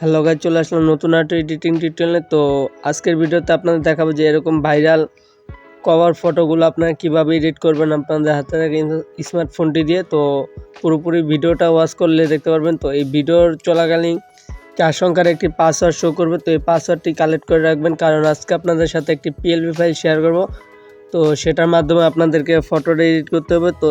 Hello guys চলে আসলাম নতুন একটা এডিটিং টিউটোরিয়ালে তো আজকের ভিডিওতে আপনাদের দেখাবো যে এরকম ভাইরাল কভার ফটোগুলো আপনারা কীভাবে এডিট করবেন আপনাদের হাতে থাকা স্মার্টফোনটি দিয়ে। তো পুরোপুরি ভিডিওটা ওয়াচ করলে দেখতে পারবেন। তো এই ভিডিওর চলাকালীন চার সংখ্যার একটি পাসওয়ার্ড শো করবে। তো এই পাসওয়ার্ডটি কালেক্ট করে রাখবেন। কারণ আজকে আপনাদের সাথে একটি পিএলপি ফাইল শেয়ার করব। তো সেটার মাধ্যমে আপনাদেরকে ফটোটা এডিট করতে হবে। তো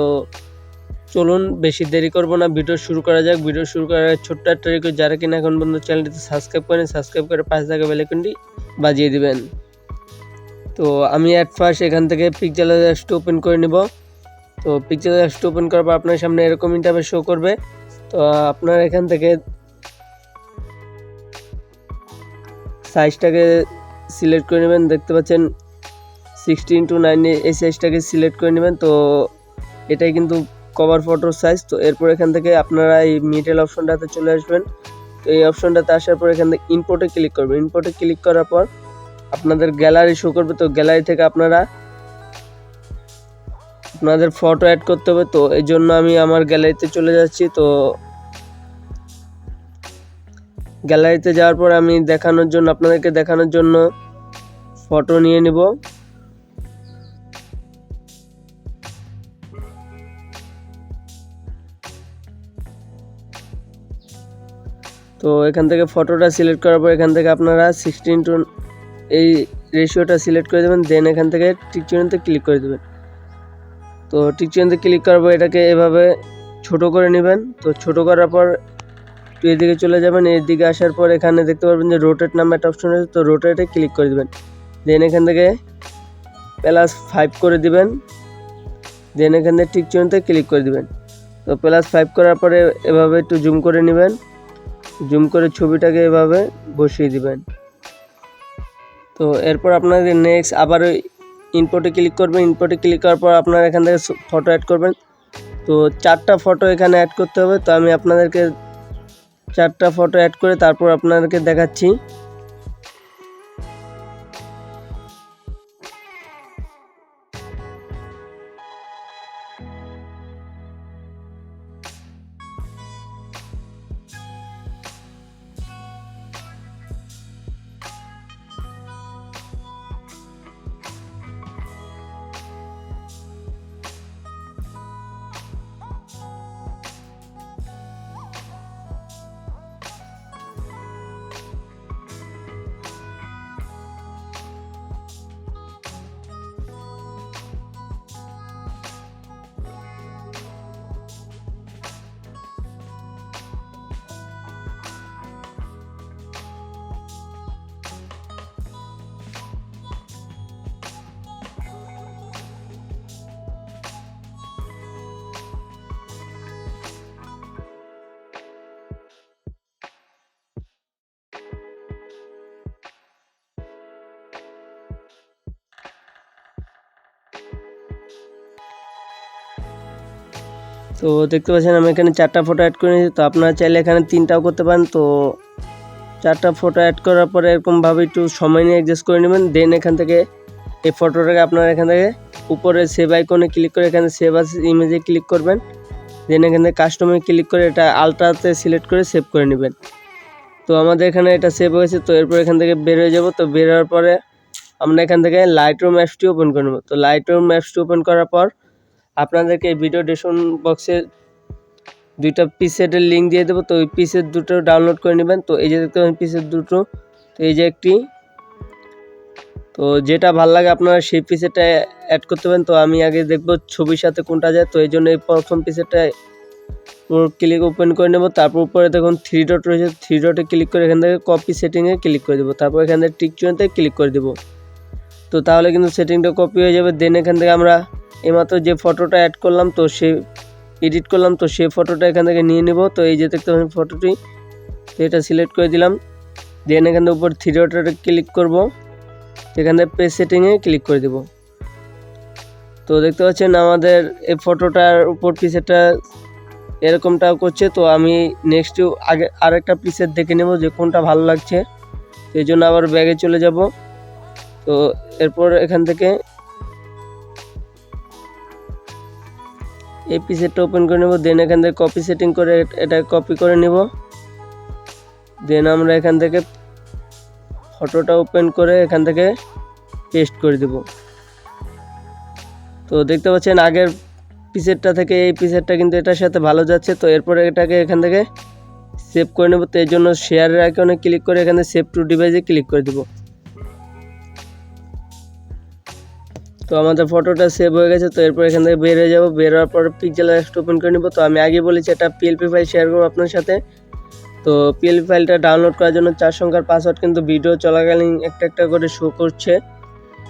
চলুন বেশি দেরি করব না ভিডিও শুরু করা যাক। ভিডিও শুরু করার আগে ছোট্ট একটা রিকোয়েস্ট যারা কিনা এখন পর্যন্ত চ্যানেলটিতে সাবস্ক্রাইব করেন সাবস্ক্রাইব করে পাশে থাকা বেলাইকনটি বাজিয়ে দিবেন। তো আমি অ্যাট ফার্স্ট এখান থেকে পিকচার জাস্ট ওপেন করে নিব। তো পিকচার জাস্ট ওপেন করার পর আপনার সামনে এরকম ইন্টারভে শো করবে। তো আপনার এখান থেকে সাইজটাকে সিলেক্ট করে নেবেন। দেখতে পাচ্ছেন সিক্সটিন টু নাইন এই সাইজটাকে সিলেক্ট করে নেবেন। তো এটাই কিন্তু কভার ফটোর সাইজ তো এরপর এখান থেকে আপনারা এই মিডল অপশনটাতে চলে আসবেন। তো এই অপশনটাতে আসার পর এখান থেকে ইম্পোর্টে ক্লিক করবেন। ইম্পোর্টে ক্লিক করার পর আপনাদের গ্যালারি শো করবে। তো গ্যালারি থেকে আপনারা আপনাদের ফটো অ্যাড করতে হবে। তো এই জন্য আমি আমার গ্যালারিতে চলে যাচ্ছি। তো গ্যালারিতে যাওয়ার পর আমি দেখানোর জন্য, আপনাদেরকে দেখানোর জন্য ফটো নিয়ে নিব। তো এখান থেকে ফটোটা সিলেক্ট করার পর এখান থেকে আপনারা সিক্সটিন টু এই রেশিওটা সিলেক্ট করে দেবেন দেন এখান থেকে টিকচিনতে ক্লিক করে দেবেন। তো টিকচিনতে ক্লিক করার পর এটাকে এভাবে ছোট করে নেবেন। তো ছোট করার পর এদিকে চলে যাবেন, এদিকে আসার পর এখানে দেখতে পারবেন যে রোটেট নামে একটা অপশন আছে তো রোটেটে ক্লিক করে দেবেন। দেন এখান থেকে প্লাস ফাইভ করে দিবেন। দেন এখান থেকে টিকচিনতে ক্লিক করে দিবেন। তো প্লাস ফাইভ করার পরে এভাবে একটু জুম করে নেবেন। জুম করে ছবিটাকে এভাবে বসিয়ে দিবেন। তো এরপর আপনাদের নেক্সট আবার ইনপোর্টে ক্লিক করবেন। ইনপোর্টে ক্লিক করার পর আপনারা এখান থেকে ফটো অ্যাড করবেন। তো চারটা ফটো এখানে অ্যাড করতে হবে। তো আমি আপনাদেরকে চারটা ফটো অ্যাড করে তারপর আপনাদেরকে দেখাচ্ছি। তো দেখতে পাচ্ছেন, আমি এখানে চারটা ফটো অ্যাড করে নিয়েছি। তো আপনারা চাইলে এখানে তিনটাও করতে পারেন। তো চারটা ফটো অ্যাড করার পরে এরকমভাবে একটু সময় নিয়ে অ্যাডজাস্ট করে নেবেন। দেন এখান থেকে এই ফটোটাকে আপনারা এখান থেকে উপরে সেভ আইকনে ক্লিক করে এখানে সেভ আস ইমেজে ক্লিক করবেন। দেন এখান থেকে কাস্টমে ক্লিক করে এটা আলট্রাতে সিলেক্ট করে সেভ করে নেবেন। তো আমাদের এখানে এটা সেভ হয়েছে তো এরপর এখান থেকে বের হয়ে যাব। তো বের হওয়ার পরে আমরা এখান থেকে লাইট রুম অ্যাপসটি ওপেন করে নেব। তো লাইট রুম অ্যাপসটি ওপেন করার পর আপনাদেরকে ভিডিও ডেসক্রিপশন বক্সে দুইটা পিসেটের লিঙ্ক দিয়ে দেবো। তো ওই পিসের দুটো ডাউনলোড করে নেবেন। তো এই যে দেখতে পাবেন পিসের দুটো, তো এই যে একটি। তো যেটা ভালো লাগে আপনারা সেই পিসেরটা অ্যাড করতে পারেন। তো আমি আগে দেখব ছবির সাথে কোনটা যায়। তো এই জন্য এই প্রথম পিসেরটা ক্লিক ওপেন করে নেব। তারপর উপরে দেখুন থ্রি ডট রয়েছে। থ্রি ডটে ক্লিক করে এখান থেকে কপি সেটিংয়ে ক্লিক করে দেবো। তারপর এখান থেকে টিক ক্লিক করে দেবো। তো তাহলে কিন্তু সেটিংটা কপি হয়ে যাবে। দেন এখান থেকে আমরা এইমাত্র যে ফটোটা অ্যাড করলাম তো সে এডিট করলাম তো সে ফটোটা এখান থেকে নিয়ে নেব। তো এই যে দেখতে পাচ্ছেন ফটোটি তো এটা সিলেক্ট করে দিলাম। দেন এখান থেকে উপর থ্রি ডটে ক্লিক করব। এখান থেকে পেজ সেটিংয়ে ক্লিক করে দেব। তো দেখতে পাচ্ছেন আমাদের এই ফটোটার উপর পিসেটা এরকমটাও করছে। তো আমি নেক্সট আগে আরেকটা পিসের দেখে নেব যে কোনটা ভালো লাগছে। সেই জন্য আবার ব্যাগে চলে যাব। তো এরপর এখান থেকে এই পিসেটটা ওপেন করে নেব দেন এখান থেকে কপি সেটিং করে এটা কপি করে নেব। দেন আমরা এখান থেকে ফটোটা ওপেন করে এখান থেকে পেস্ট করে দেব। তো দেখতে পাচ্ছেন আগের পিসেরটা থেকে এই পিসেরটা কিন্তু এটার সাথে ভালো যাচ্ছে, তো এরপরে এটাকে এখান থেকে সেভ করে নেব। তো এর জন্য শেয়ারের আইকনে ক্লিক করে এখানে সেভ টু ডিভাইসে ক্লিক করে দেব। তো আমাদের ফটোটা সেভ হয়ে গেছে, তো এরপর এখান থেকে বের হয়ে যাব। বের হওয়ার পর পিকচার একটা ওপেন করে নিব। তো আমি আগে বলেছি একটা পিএলপি ফাইল শেয়ার করব আপনার সাথে। তো পিএলপি ফাইলটা ডাউনলোড করার জন্য চার সংখ্যার পাসওয়ার্ড কিন্তু ভিডিও চলাকালীন একটা একটা করে শো করছে।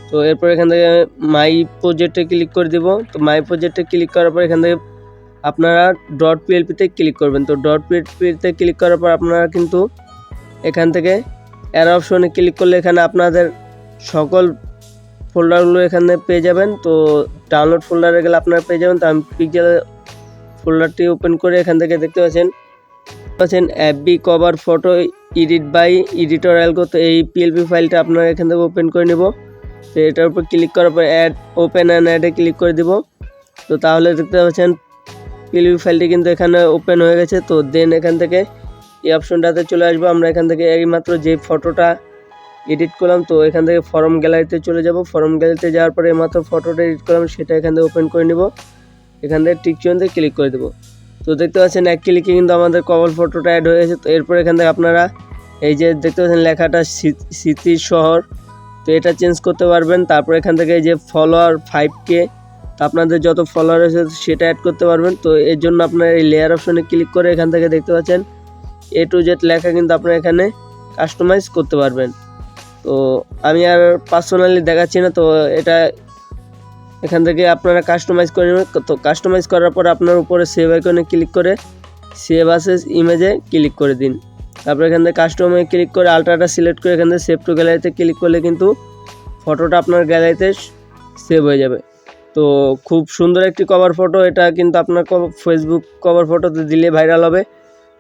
তো এরপর এখান থেকে মাই প্রজেক্টে ক্লিক করে দিব। তো মাই প্রজেক্টে ক্লিক করার পর এখান থেকে আপনারা ডট পিএলপিতে ক্লিক করবেন। তো ডট পিএলপিতে ক্লিক করার পর আপনারা কিন্তু এখান থেকে অ্যার অপশনে ক্লিক করলে এখানে আপনাদের সকল ফোল্ডারগুলো এখানে পেয়ে যাবেন। তো ডাউনলোড ফোল্ডারে গেলে আপনারা পেয়ে যাবেন। তো আমি পিকচার ফোল্ডারটি ওপেন করে এখান থেকে দেখতে পাচ্ছেন। পাচ্ছেন অ্যাপবি cover photo edit by editor algo তো এই পিএলপি ফাইলটা আপনারা এখান থেকে ওপেন করে নেব। তো এটার উপর ক্লিক করার পর অ্যাড ওপেন অ্যান্ড অ্যাডে ক্লিক করে দিব। তো তাহলে দেখতে পাচ্ছেন পিএলপি ফাইলটি কিন্তু এখানে ওপেন হয়ে গেছে। তো দেন এখান থেকে এই অপশনটাতে চলে আসব। আমরা এখান থেকে এইমাত্র যে ফটোটা এডিট করলাম, তো এখান থেকে ফরম গ্যালারিতে চলে যাব। ফরম গ্যালারিতে যাওয়ার পরে এইমাত্র ফটোটা এডিট করলাম, সেটা এখান থেকে ওপেন করে নিব। এখান থেকে টিক চিহ্নতে ক্লিক করে দেবো। তো দেখতে পাচ্ছেন, এক ক্লিকে কিন্তু আমাদের কভার ফটোটা অ্যাড হয়ে গেছে। তো এরপর এখান থেকে আপনারা এই যে দেখতে পাচ্ছেন, লেখাটা স্মৃ- স্মৃতির শহর। তো এটা চেঞ্জ করতে পারবেন। তারপর এখান থেকে এই যে ফলোয়ার ফাইভ কে আপনাদের যত ফলোয়ার আছে সেটা অ্যাড করতে পারবেন। তো এর জন্য আপনারা এই লেয়ার অপশনে ক্লিক করে এখান থেকে দেখতে পাচ্ছেন এ টু জেড লেখা কিন্তু আপনারা এখানে কাস্টমাইজ করতে পারবেন। তো আমি আর পার্সোনালি দেখাচ্ছি না, তো এটা এখান থেকে আপনারা কাস্টমাইজ করে নেবেন। তো কাস্টমাইজ করার পর আপনার উপরে সেভ আইকনে ক্লিক করে সেভ আসেস ইমেজে ক্লিক করে দিন। তারপর এখান থেকে কাস্টমারে ক্লিক করে আলট্রাটা সিলেক্ট করে এখান থেকে সেভ টু গ্যালারিতে ক্লিক করলে কিন্তু ফটোটা আপনার গ্যালারিতে সেভ হয়ে যাবে। তো খুব সুন্দর একটি কভার ফটো এটা কিন্তু আপনার ফেসবুক কভার ফটোতে দিলে ভাইরাল হবে।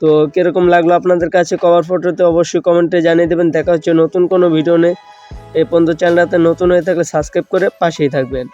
তো কীরকম লাগল আপনাদের কাছে কভার ফটোতে অবশ্যই কমেন্টে জানিয়ে দেবেন। দেখা হচ্ছে নতুন কোনো ভিডিও নিয়ে। এই পর্যন্ত চ্যানেলটাতে নতুন হয়ে থাকলে সাবস্ক্রাইব করে পাশেই থাকবেন।